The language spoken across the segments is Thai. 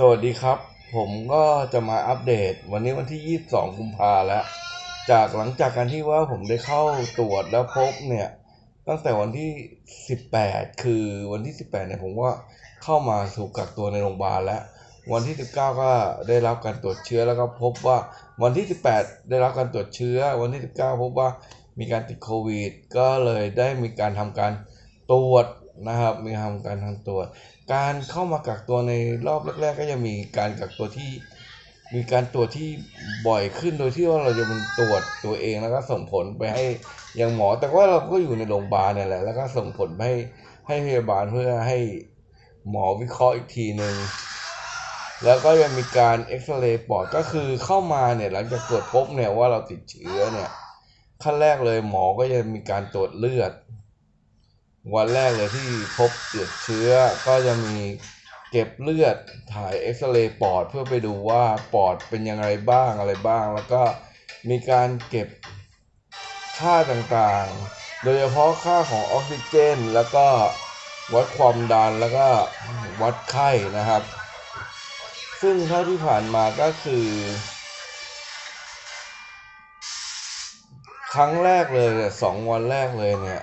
สวัสดีครับ ผมก็จะมาอัปเดต วันนี้วันที่ 22 กุมภาแล้ว จากหลังจากการที่ว่าผมได้เข้าตรวจแล้วพบเนี่ย ตั้งแต่วันที่ 18 คือวันที่ 18 เนี่ยผมว่าเข้ามาถูกกักตัวในโรงพยาบาลแล้ว วันที่ 19 ก็ได้รับการตรวจเชื้อแล้วก็พบว่าวันที่ 18 ได้รับการตรวจเชื้อ วันที่ 19 พบว่ามีการติดโควิด ก็เลยได้มีการทำการตรวจ นะครับ มีทำการทำตรวจการเข้ามากักตัวในรอบแรก ๆ ก็จะมีการกักตัวที่ มีการตรวจที่บ่อยขึ้นโดยที่ว่าเราจะเป็นตรวจตัวเองแล้วก็ส่งผลไปให้ยังหมอ แต่ว่าเราก็อยู่ในโรงพยาบาลเนี่ยแหละแล้วก็ส่งผลให้ให้พยาบาลเพื่อให้หมอวิเคราะห์อีกทีหนึ่งแล้วก็ยังมีการเอ็กซเรย์ปอดก็คือเข้ามาเนี่ยหลังจากตรวจพบเนี่ยว่าเราติดเชื้อเนี่ยขั้นแรกเลยหมอก็จะมีการตรวจเลือด วันแรกเลยที่พบติดเชื้อก็จะมีเก็บเลือดถ่ายเอ็กซเรย์ปอดเพื่อไปดูว่าปอดเป็นยังไงบ้างอะไรบ้าง แล้วก็มีการเก็บค่าต่างๆ โดยเฉพาะค่าของออกซิเจน แล้วก็วัดความดันแล้วก็วัดไข้นะครับ ซึ่งเท่าที่ผ่านมาก็คือ ครั้งแรกเลยเนี่ยสองวันแรกเลยเนี่ย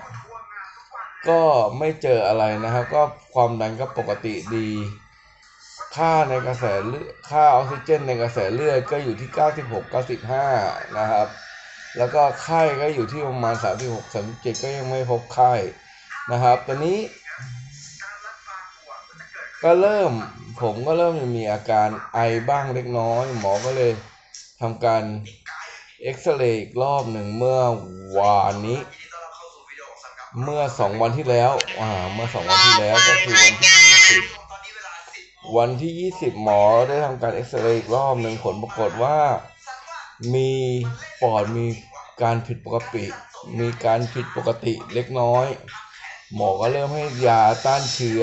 ก็ไม่เจออะไรนะครับ ก็ความดันก็ปกติดี ค่าในกระแสเลือดค่าออกซิเจนในกระแสเลือดก็อยู่ที่ 96 95 นะครับ แล้วก็ไข้ก็อยู่ที่ประมาณ 36 37 ก็ยังไม่พบไข้นะครับ ตอนนี้ก็เริ่มผมก็เริ่มมีอาการไอบ้างเล็กน้อย หมอก็เลยทำการเอ็กซเรย์อีกรอบหนึ่งเมื่อวานนี้ เมื่อสองวันที่แล้ว อ่า เมื่อสองวันที่แล้วก็คือวันที่ยี่สิบวันที่ยี่สิบหมอได้ทำการเอ็กซเรย์อีกรอบหนึ่งผลปรากฏว่า มีปอดมีการผิดปกติ มีการผิดปกติเล็กน้อย หมอก็เริ่มให้ยาต้านเชื้อ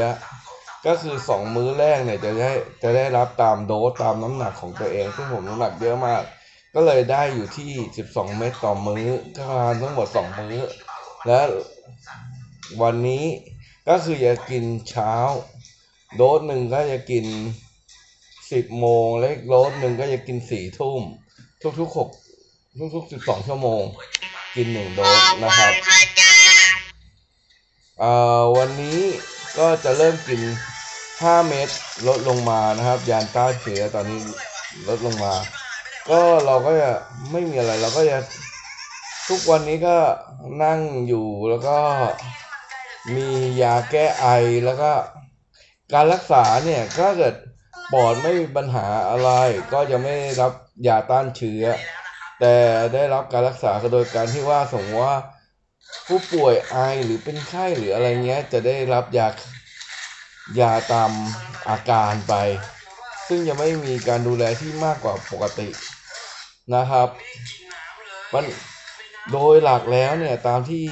ก็คือสองมื้อแรกเนี่ยจะได้จะได้รับตามโดสตามน้ำหนักของตัวเอง ซึ่งผมน้ำหนักเยอะมาก ก็เลยได้อยู่ที่ 12 เม็ดต่อมื้อก็ทานทั้งหมด 2 มื้อ และวันนี้ก็คือจะกินเช้า โดสหนึ่งก็จะกิน10โมงและอีกโดสหนึ่งก็จะกิน4ทุ่ม ทุกๆ6ทุกๆ12ชั่วโมง กิน1โดสนะครับเอ่อวันนี้ก็จะเริ่มกิน 5 เม็ดลดลงมานะครับ ยานต้านเชื้อตอนนี้ลดลงมา ก็เราก็จะไม่มีอะไรเราก็จะ ทุกวันนี้ก็นั่งอยู่แล้วก็มียาแก้ไอแล้วก็การรักษาเนี่ยถ้าเกิดปอดไม่มีปัญหาอะไร ก็จะไม่รับยาต้านเชื้อ แต่ได้รับการรักษาโดยการที่ว่าสมมติว่าผู้ป่วยไอหรือเป็นไข้หรืออะไรเงี้ย จะได้รับยายาตามอาการไป ซึ่งจะไม่มีการดูแลที่มากกว่าปกตินะครับมัน โดยหลักแล้วเนี่ยตามที่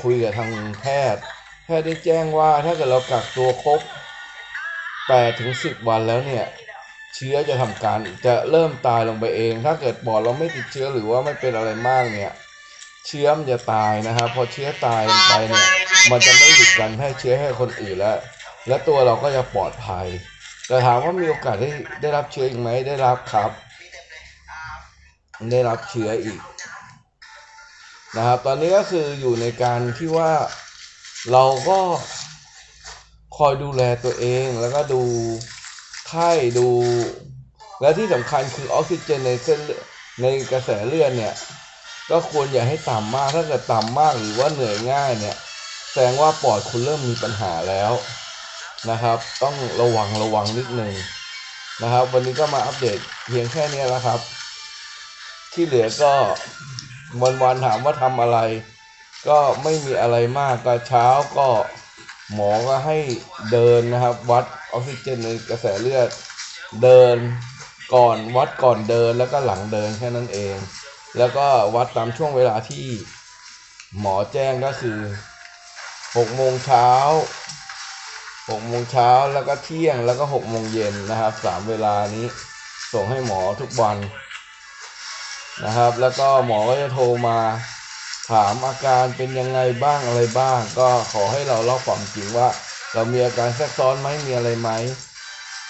คุยกับทางแพทย์ แพทย์ได้แจ้งว่าถ้าเกิดเรากักตัวครบ8ถึง10 วันแล้วเนี่ย เชื้อจะทำการจะเริ่มตายลงไปเอง ถ้าเกิดปอดเราไม่ติดเชื้อหรือว่าไม่เป็นอะไรมากเนี่ย เชื้อมันจะตายนะครับพอเชื้อตายไปเนี่ยมันจะไม่หยุดการแพร่เชื้อให้คนอื่นแล้ว และตัวเราก็จะปลอดภัย แต่ถามว่ามีโอกาสได้ได้รับเชื้ออีกไหมได้รับครับ ได้รับเชื้ออีก นะครับ ตอนนี้ก็คืออยู่ในการที่ว่าเราก็คอยดูแลตัวเองแล้วก็ดูไข้ดู และที่สำคัญคือออกซิเจนในเส้นในกระแสเลือดเนี่ย ก็ควรอย่าให้ต่ำมากถ้าเกิดต่ำมากหรือว่าเหนื่อยง่ายเนี่ย แสดงว่าปอดคุณเริ่มมีปัญหาแล้วนะครับ ต้องระวังระวังนิดนึงนะครับ วันนี้ก็มาอัปเดตเพียงแค่นี้แล้วครับ ที่เหลือก็ วันๆถามว่าทำอะไร ก็ไม่มีอะไรมากก็เช้าก็หมอก็ให้เดินนะครับ วัดออกซิเจนในกระแสเลือดเดินก่อนวัดก่อนเดินแล้วก็หลังเดินแค่นั้นเอง แล้วก็วัดตามช่วงเวลาที่หมอแจ้งก็คือหกโมงเช้าหกโมงเช้าแล้วก็เที่ยงแล้วก็หกโมงเย็นนะครับสามเวลานี้ส่งให้หมอทุกวัน นะครับ แล้วก็หมอก็จะโทรมาถามอาการเป็นยังไงบ้างอะไรบ้าง ก็ขอให้เราเล่าความจริงว่า เรามีอาการแทรกซ้อนไหมมีอะไรไหม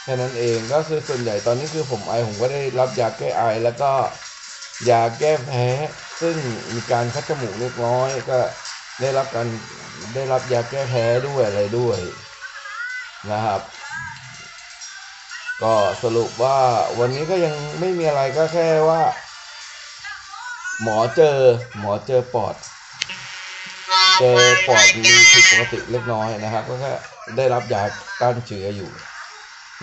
แค่นั้นเองก็คือส่วนใหญ่ตอนนี้คือผมไอผมก็ได้รับยาแก้ไอแล้วก็ยาแก้แพ้ ซึ่งมีการคัดจมูกเล็กน้อยก็ได้รับการได้รับยาแก้แพ้ด้วยอะไรด้วยนะครับ ก็สรุปว่าวันนี้ก็ยังไม่มีอะไรก็แค่ว่า หมอเจอหมอเจอปอด เจอปอดมีผิดปกติเล็กน้อยนะครับ ก็แค่ได้รับยาต้านเชื้ออยู่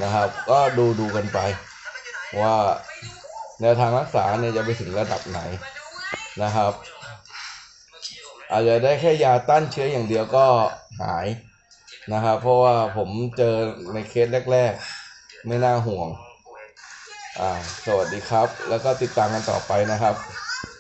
นะครับ ก็ดูดูกันไป ว่าแนวทางรักษาเนี่ยจะไปถึงระดับไหนนะครับ อาจจะได้แค่ยาต้านเชื้ออย่างเดียวก็หายนะครับ เพราะว่าผมเจอในเคสแรก ๆ ไม่น่าห่วง อ่า สวัสดีครับ แล้วก็ติดตามกันต่อไปนะครับ